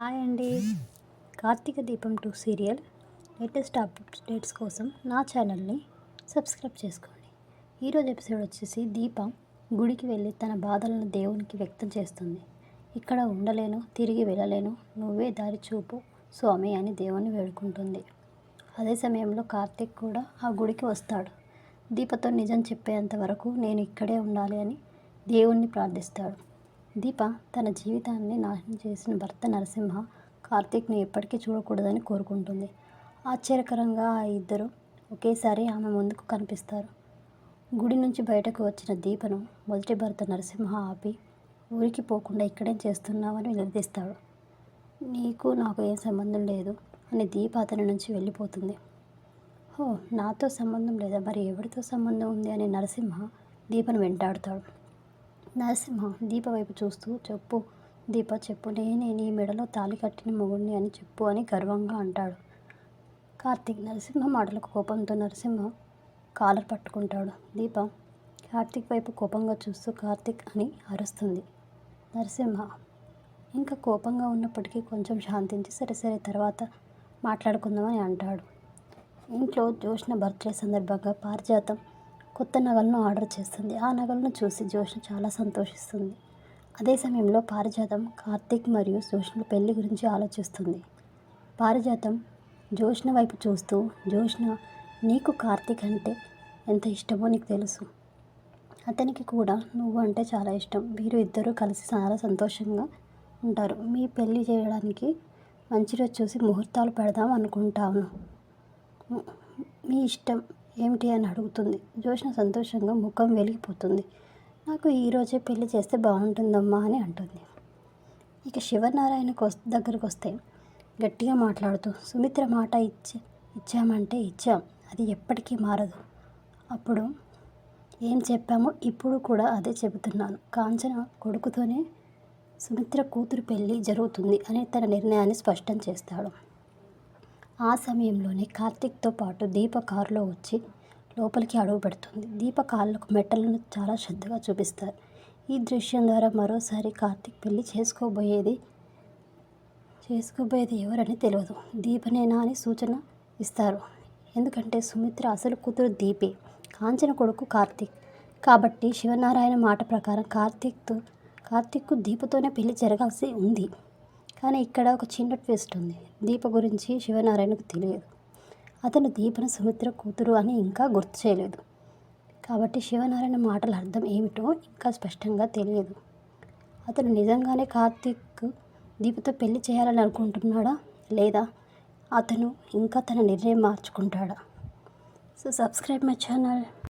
Hi అండి. కార్తీక దీపం two serial latest updates కోసం నా ఛానల్ని సబ్స్క్రైబ్ చేసుకోండి. ఈరోజు ఎపిసోడ్ వచ్చేసి దీపం గుడికి వెళ్ళి తన బాధలను దేవునికి వ్యక్తం చేస్తుంది. ఇక్కడ ఉండలేను తిరిగి వెళ్ళలేను నువ్వే దారి చూపు స్వామి అని దేవుని వేడుకుంటుంది. అదే సమయంలో కార్తీక్ కూడా ఆ గుడికి వస్తాడు. దీపతో నిజం చెప్పేంత వరకు నేను ఇక్కడే ఉండాలి అని దేవుణ్ణి ప్రార్థిస్తాడు. దీప తన జీవితాన్ని నాశనం చేసిన భర్త నరసింహ కార్తీక్ని ఎప్పటికీ చూడకూడదని కోరుకుంటుంది. ఆశ్చర్యకరంగా ఆ ఇద్దరు ఒకేసారి ఆమె ముందుకు కనిపిస్తారు. గుడి నుంచి బయటకు వచ్చిన దీపను మొదటి భర్త నరసింహ ఆపి ఊరికి పోకుండా ఇక్కడేం చేస్తున్నావని నిలదీస్తాడు నీకు నాకు ఏం సంబంధం లేదు అని దీప అతని నుంచి వెళ్ళిపోతుంది. ఓ నాతో సంబంధం లేదా? మరి ఎవరితో సంబంధం ఉంది? అని నరసింహ దీపను వెంటాడుతాడు. నరసింహ దీప వైపు చూస్తూ చెప్పు దీప చెప్పు. నేనే నీ మెడలో తాళి కట్టిన మొగుడిని అని చెప్పు అని గర్వంగా అంటాడు. కార్తీక్ నరసింహ మాటలకు కోపంతో నరసింహ కాలర్ పట్టుకుంటాడు. దీప కార్తీక్ వైపు కోపంగా చూస్తూ కార్తీక్ అని అరుస్తుంది. నరసింహ ఇంకా కోపంగా ఉన్నప్పటికీ కొంచెం శాంతించి సరే సరే తర్వాత మాట్లాడుకుందామని అంటాడు. ఇంట్లో జోష్న బర్త్డే సందర్భంగా పారిజాతం కొత్త నగలను ఆర్డర్ చేస్తుంది. ఆ నగలను చూసి జోష్ణ చాలా సంతోషిస్తుంది. అదే సమయంలో పారిజాతం కార్తీక్ మరియు జోష్ణ పెళ్ళి గురించి ఆలోచిస్తుంది. పారిజాతం జోష్ణ వైపు చూస్తూ జోష్ణ నీకు కార్తీక్ అంటే ఎంత ఇష్టమో నీకు తెలుసు. అతనికి కూడా నువ్వు అంటే చాలా ఇష్టం. వీరు ఇద్దరూ కలిసి చాలా సంతోషంగా ఉంటారు. మీ పెళ్ళి చేయడానికి మంచి రోజు చూసి ముహూర్తాలు పెడదాం అనుకుంటాను. మీ ఇష్టం ఏమిటి అని అడుగుతుంది. జోష్న సంతోషంగా ముఖం వెలిగిపోతుంది. నాకు ఈరోజే పెళ్ళి చేస్తే బాగుంటుందమ్మా అని అంటుంది. ఇక శివనారాయణకు దగ్గరకు వస్తే గట్టిగా మాట్లాడుతూ సుమిత్ర మాట ఇచ్చి ఇచ్చామంటే ఇచ్చాం. అది ఎప్పటికీ మారదు. అప్పుడు ఏం చెప్పామో ఇప్పుడు కూడా అదే చెబుతున్నాను. కాంచన కొడుకుతోనే సుమిత్ర కూతురు పెళ్ళి జరుగుతుంది అని తన నిర్ణయాన్ని స్పష్టం చేస్తాడు. ఆ సమయంలోనే కార్తీక్తో పాటు దీప కారులో వచ్చి లోపలికి అడుగు పెడుతుంది. దీప కాళ్ళకు మెట్టలను చాలా శ్రద్ధగా చూపిస్తారు. ఈ దృశ్యం ద్వారా మరోసారి కార్తీక్ పెళ్ళి చేసుకోబోయేది చేసుకోబోయేది ఎవరని తెలియదు దీపనేనా అని సూచన ఇస్తారు. ఎందుకంటే సుమిత్ర అసలు కూతురు దీపే కాంచన కొడుకు కార్తీక్. కాబట్టి శివనారాయణ మాట ప్రకారం కార్తీక్తో కార్తీక్కు దీపతోనే పెళ్ళి జరగాల్సి ఉంది. కానీ ఇక్కడ ఒక చిన్న ట్విస్ట్ ఉంది. దీప గురించి శివనారాయణకు తెలియదు. అతను దీపను సుమిత్ర కూతురు అని ఇంకా గుర్తు చేయలేదు. కాబట్టి శివనారాయణ మాటల అర్థం ఏమిటో ఇంకా స్పష్టంగా తెలియదు. అతను నిజంగానే కార్తీక్ దీపతో పెళ్ళి చేయాలని అనుకుంటున్నాడా? లేదా? అతను ఇంకా తన నిర్ణయం మార్చుకుంటాడా? So subscribe my channel